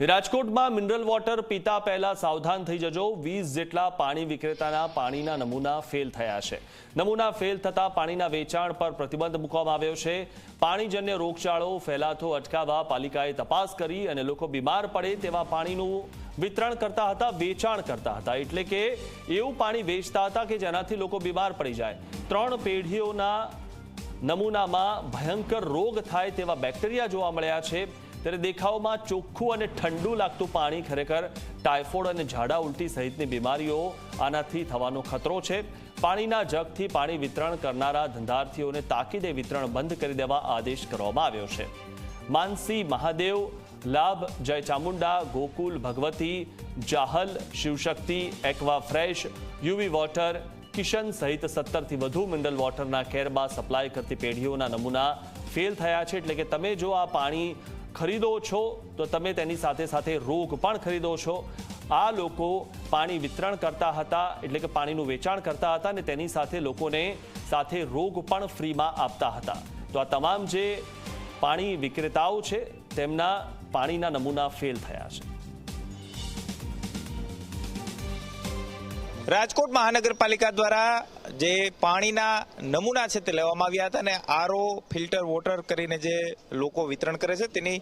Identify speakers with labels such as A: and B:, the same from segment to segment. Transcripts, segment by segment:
A: રાજકોટમાં mineral water પીતા પહેલા સાવધાન થઈ જજો. વીસ જેટલા પાણી વિક્રેતાના પાણીના નમૂના ફેલ થયા છે. નમૂના ફેલ થતા પાણીના વેચાણ પર પ્રતિબંધ મૂકવામાં આવ્યો છે. પાણીજન્ય રોગચાળો, ફેલાતો અટકાવવા પાલિકાએ તપાસ કરી અને લોકો બીમાર પડે તેવા પાણીનું વિતરણ કરતા હતા, વેચાણ કરતા હતા. એટલે કે એવું પાણી વેચતા હતા કે જેનાથી લોકો બીમાર પડી જાય. ત્રણ પેઢીઓના નમૂનામાં ભયંકર રોગ થાય તેવા બેક્ટેરિયા જોવા મળ્યા છે. ત્યારે દેખાવમાં ચોખ્ખું અને ઠંડુ લાગતું પાણી ખરેખર ટાઇફોઇડ અને ઝાડા ઉલટી સહિતની બીમારીઓ આનાથી થવાનો ખતરો છે. પાણીના જગથી પાણી વિતરણ કરનારા ધંધાર્થીઓને તાકીદે વિતરણ બંધ કરી દેવા આદેશ કરવામાં આવ્યો છે. Mansi Mahadev, Labh, Jay Chamunda, Gokul, Bhagwati, Jahal, Shivshakti, aqua fresh, UV water, Kishan સહિત સત્તરથી વધુ મિનરલ વોટરના કેરમાં સપ્લાય કરતી પેઢીઓના નમૂના ફેલ થયા છે. એટલે કે તમે જો આ પાણી ખરીદો છો, તો તમે તેની સાથે સાથે રોગ પણ ખરીદો છો. આ લોકો પાણી વિતરણ કરતા હતા, એટલે કે પાણીનું વેચાણ કરતા હતા અને તેની સાથે લોકોને સાથે રોગ પણ ફ્રીમાં આપતા હતા. તો આ તમામ જે પાણી વિક્રેતાઓ છે, તેમના પાણીના નમૂના ફેલ થયા છે.
B: રાજકોટ મહાનગરપાલિકા દ્વારા જે પાણીના નમૂના છે તે લેવામાં આવ્યા હતા અને આરઓ ફિલ્ટર વોટર કરીને જે લોકો વિતરણ કરે છે તેની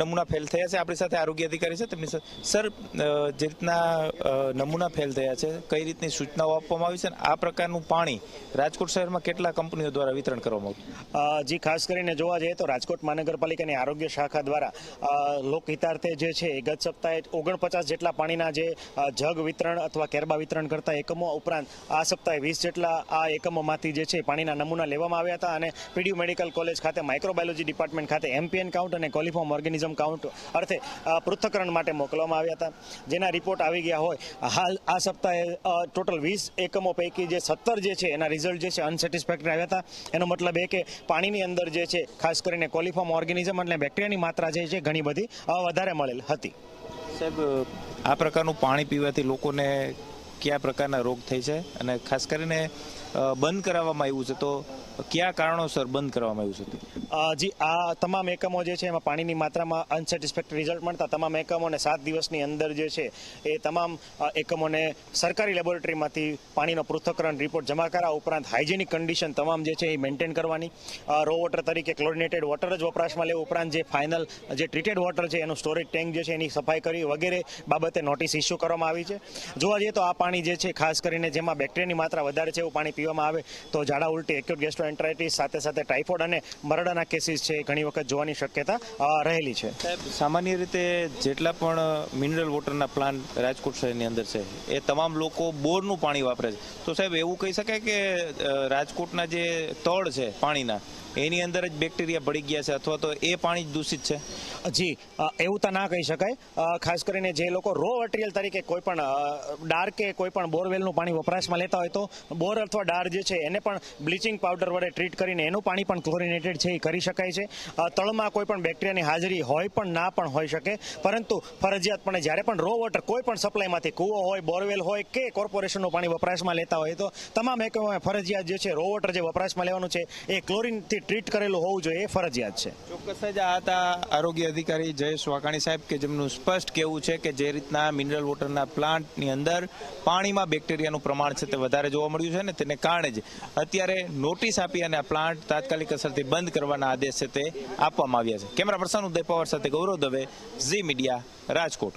B: નમૂના ફેલ થયા છે. આપણી સાથે આરોગ્ય અધિકારી છે. તેમની સાથે, સર જે રીતના નમૂના ફેલ થયા છે, કઈ રીતની સૂચનાઓ આપવામાં આવી છે અને આ પ્રકારનું પાણી રાજકોટ શહેરમાં કેટલા કંપનીઓ દ્વારા વિતરણ કરવામાં આવ્યું?
C: જી, ખાસ કરીને જોવા જઈએ તો રાજકોટ મહાનગરપાલિકાની આરોગ્ય શાખા દ્વારા લોકહિતાર્થે જે છે એ ગત સપ્તાહે ઓગણપચાસ જેટલા પાણીના જે જગ વિતરણ અથવા કેરબા વિતરણ કરતા એકમો ઉપરાંત આ સપ્તાહે વીસ જેટલા આ એકમોમાંથી જે છે પાણીના નમૂના લેવામાં આવ્યા હતા અને પીડીયુ મેડિકલ કોલેજ ખાતે માઇક્રોબાયોલોજી ડિપાર્ટમેન્ટ ખાતે એમપીએન કાઉન્ટ અને કોલિફોર્મ ઓર્ગેનિઝમ કાઉન્ટ અર્થે પૃથ્થકરણ માટે મોકલવામાં આવ્યા હતા. જેના રિપોર્ટ આવી ગયા હોય, હાલ આ સપ્તાહે ટોટલ વીસ એકમો પૈકી જે સત્તર જે છે એના રિઝલ્ટ જે છે અનસેટિસ્ફેક્ટરી આવ્યા હતા. એનો મતલબ એ કે પાણીની અંદર જે છે, ખાસ કરીને કોલિફોર્મ ઓર્ગેનિઝમ એટલે બેક્ટેરિયાની માત્રા જે છે ઘણી બધી વધારે મળેલ હતી.
B: સાહેબ આ પ્રકારનું પાણી પીવાથી લોકોને કયા પ્રકારના રોગ થઈ છે અને ખાસ કરીને બંધ કરાવવામાં આવ્યું છે તો કયા કારણોસર બંધ કરવામાં આવ્યું છે
C: જી, આ તમામ એકમો જે છે એમાં પાણીની માત્રામાં અનસેટિસ્ફેક્ટરી રિઝલ્ટ મળતા તમામ એકમોને સાત દિવસની અંદર જે છે એ તમામ એકમોને સરકારી લેબોરેટરીમાંથી પાણીનો પૃથ્થકરણ રિપોર્ટ જમા કરાવવા ઉપરાંત હાઇજેનિક કન્ડિશન તમામ જે છે એ મેન્ટેન કરવાની. રો વોટર તરીકે ક્લોરિનેટેડ વોટર જ વપરાશમાં લેવું, ઉપરાંત જે ફાઇનલ જે ટ્રીટેડ વોટર છે એનું સ્ટોરેજ ટેન્ક જે છે એની સફાઈ કરી વગેરે બાબતે નોટિસ ઇસ્યુ કરવામાં આવી છે. જોવા જઈએ તો આ પાણી જે છે, ખાસ કરીને જેમાં બેક્ટેરિયાની માત્રા વધારે છે એવું પાણી પીવામાં આવે, તો ઝાડા ઉલટી એક્યુટ ગેસ્ટ્રોએન્ટરાઇટિસ સાથે સાથે ટાઇફોઇડ અને મરડાના કેસીસ છે એ ઘણી વખત જોવાની શક્યતા રહેલી છે.
B: સામાન્ય રીતે જેટલા પણ મિનરલ વોટરના પ્લાન્ટ રાજકોટ શહેરની અંદર છે એ તમામ લોકો બોરનું પાણી વાપરે છે. તો સાહેબ એવું કહી શકાય કે રાજકોટના જે તળ છે પાણીના એની અંદર જ બેક્ટેરિયા ભળી ગયા છે અથવા તો એ પાણી જ દૂષિત છે?
C: જી એવું તો ના કહી શકાય. ખાસ કરીને જે લોકો રો મટીરિયલ તરીકે કોઈ પણ ડાર કે કોઈ પણ બોરવેલનું પાણી વપરાશમાં લેતા હોય તો બોર અથવા ડાર જે છે એને પણ બ્લીચિંગ પાવડર વડે ટ્રીટ કરીને એનું પાણી પણ ક્લોરિનેટેડ છે, એ કરી શકાય છે. તળમાં કોઈ પણ બેક્ટેરિયાની હાજરી હોય પણ ના પણ હોઈ શકે. પરંતુ ફરજિયાતપણે જ્યારે પણ રો વોટર કોઈ પણ સપ્લાયમાંથી કૂવો હોય બોરવેલ હોય કે કોર્પોરેશનનું પાણી વપરાશમાં લેતા હોય, તો તમામ એકમોએ ફરજિયાત જે છે રો વોટર જે વપરાશમાં લેવાનું છે, એ ક્લોરિનથી ટ્રીટ કરેલું હોવું જોઈએ, એ ફરજિયાત છે.
B: ચોક્કસ જ આ હતા આરોગ્ય અધિકારી જયેશ વાકાણી સાહેબ કે જેમનું સ્પષ્ટ કહેવું છે કે જે રીતના મિનરલ વોટરના પ્લાન્ટની અંદર પાણીમાં બેક્ટેરિયાનું પ્રમાણ છે તે વધારે જોવા મળ્યું છે ને તેને કારણે જ અત્યારે નોટિસ આપી અને આ પ્લાન્ટ તાત્કાલિક અસરથી બંધ કરવાના આદેશ છે તે આપવામાં આવ્યા છે. કેમેરા પર્સન ઉદય પવાર સાથે ગૌરવ દવે, ઝી મીડિયા, રાજકોટ.